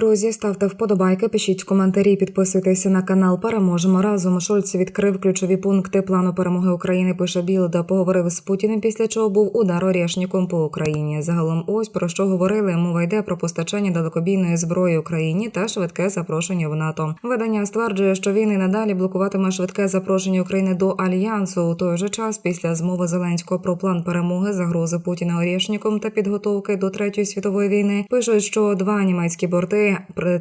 друзі, ставте вподобайки, пишіть коментарі, підписуйтеся на канал. Переможемо разом. Шольц відкрив ключові пункти плану перемоги України. Пише Білда. Поговорив з Путіним, після чого був удар орєшніком по Україні. Загалом, ось про що говорили. Мова йде про постачання далекобійної зброї Україні та швидке запрошення в НАТО. Видання стверджує, що він і надалі блокуватиме швидке запрошення України до альянсу. У той же час, після змови Зеленського про план перемоги, загрози Путіна орєшніком та підготовки до третьої світової війни, пишуть, що два німецькі борти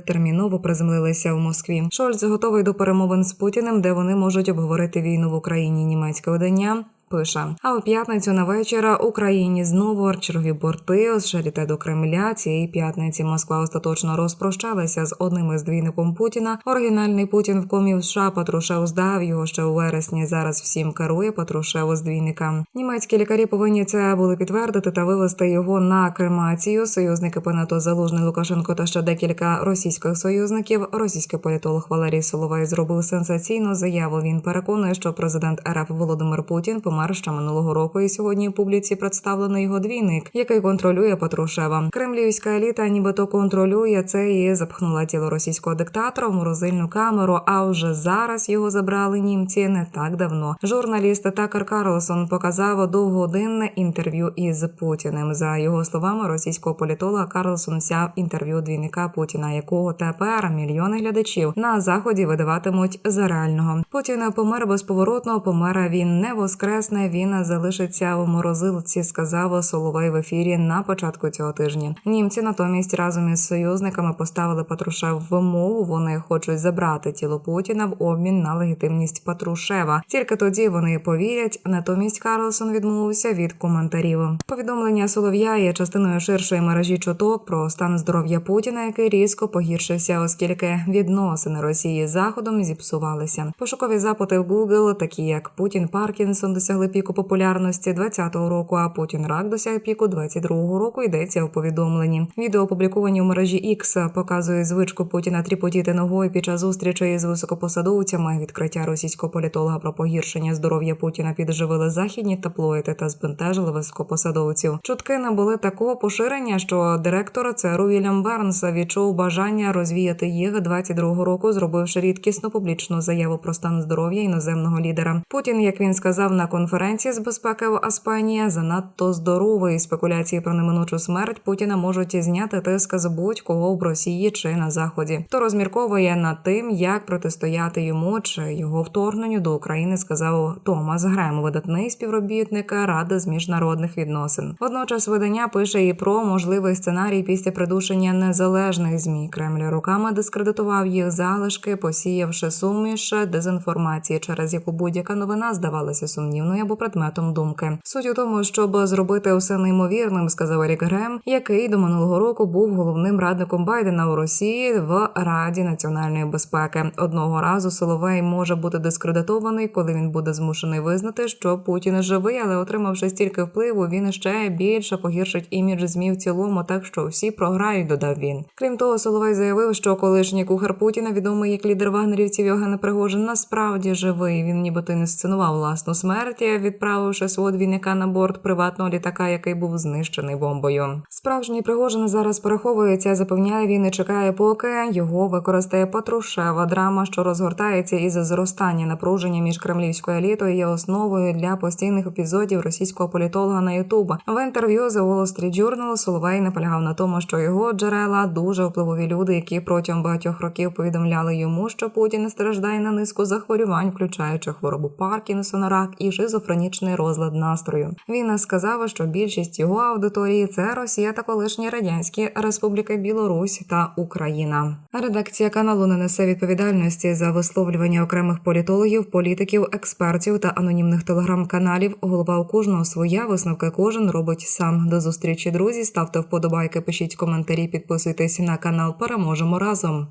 терміново приземлилися в Москві. Шольц готовий до перемовин з Путіним, де вони можуть обговорити війну в Україні. Німецьке видання. Пише, а у п'ятницю на вечір Україні знову чергові борти з шаріте до Кремля. Цієї п'ятниці Москва остаточно розпрощалася з одним із двійником Путіна. Оригінальний Путін в комі США Патрушев здав його ще у вересні. Зараз всім керує Патрушев з двійника. Німецькі лікарі повинні це були підтвердити та вивести його на кремацію. Союзники понато Залужний Лукашенко та ще декілька російських союзників. Російський політолог Валерій Соловей зробив сенсаційну заяву. Він переконує, що президент РФ Володимир Путін помер ще минулого року. І сьогодні публіці представлений його двійник, який контролює Патрушева. Кремлівська еліта, нібито контролює це і запхнула тіло російського диктатора в морозильну камеру. А вже зараз його забрали німці не так давно. Журналіст Такер Карлсон показав довгогодинне інтерв'ю із Путіним. За його словами, російського політолога Карлсон взяв інтерв'ю двійника Путіна, якого тепер мільйони глядачів на заході видаватимуть за реального. Путін помер безповоротно. Помер він не воскресне. Він залишиться у морозилці. Сказав Соловей в ефірі на початку цього тижня. Німці натомість разом із союзниками поставили Патрушев вимогу. Вони хочуть забрати тіло Путіна в обмін на легітимність Патрушева. Тільки тоді вони повірять. Натомість Карлсон відмовився від коментарів. Повідомлення Солов'я є частиною ширшої мережі чуток про стан здоров'я Путіна, який різко погіршився, оскільки відносини Росії з Заходом зіпсувалися. Пошукові запити в Google, такі як Путін Паркінсон, досягли піку популярності 20-го року, а Путін рак досяг піку 22-го року. Йдеться у повідомленні. Відео опубліковані у мережі X, показує звичку Путіна тріпотіти ногою під час зустрічей з високопосадовцями. Відкриття російського політолога про погіршення здоров'я Путіна підживили західні таблоїди та збентежили високопосадовців. Чутки набули такого поширення, що директор ЦРУ Вільям Бернс відчув бажання розвіяти їх 22-го року, зробивши рідкісну публічну заяву про стан здоров'я іноземного лідера. Путін, як він сказав на конференції з безпеки в Аспанії, занадто здоровий. Спекуляції про неминучу смерть Путіна можуть зняти тиск з будь-кого в Росії чи на заході. То розмірковує над тим, як протистояти йому чи його вторгненню до України, сказав Томас Грем, видатний співробітник Ради з міжнародних відносин. Водночас видання пише і про можливий сценарій після придушення незалежних змі. Кремль руками дискредитував їх залишки, посіявши суміш дезінформації, через яку будь-яка новина здавалася сумнівною або предметом думки. Суть у тому, щоб зробити усе неймовірним, сказав Ерік Грем, який до минулого року був головним радником Байдена у Росії в Раді національної безпеки. Одного разу Соловей може бути дискредитований, коли він буде змушений визнати, що Путін живий, але отримавши стільки впливу, він ще більше погіршить імідж змі в цілому, так що всі програють. Додав він. Крім того, Соловей заявив, що колишній кухар Путіна, відомий як лідер вагнерівців Євген Пригожин, насправді живий. Він нібито не сценував власну смерть, відправивши свого двійника на борт приватного літака, який був знищений бомбою. Справжній Пригожин зараз переховується, запевняє він і чекає, поки його використає Патрушева. Драма, що розгортається із зростання напруження між кремлівською елітою, є основою для постійних епізодів російського політолога на Ютуб. В інтерв'ю The Wall Street Journal Соловей наполягав на тому, що його джерела дуже впливові люди, які протягом багатьох років повідомляли йому, що Путін страждає на низку захворювань, включаючи хворобу Паркінсона, рак і шизофренічний розлад настрою. Він сказав, що більшість його аудиторії це Росія та колишні радянські республіки Білорусь та Україна. Редакція каналу не несе відповідальності за висловлювання окремих політологів, політиків, експертів та анонімних телеграм-каналів. Голова у кожного своя висновки кожен робить сам. До зустрічі друзі. Ставте вподобайки, пишіть коментарі, підписуйтесь на канал. Переможемо разом.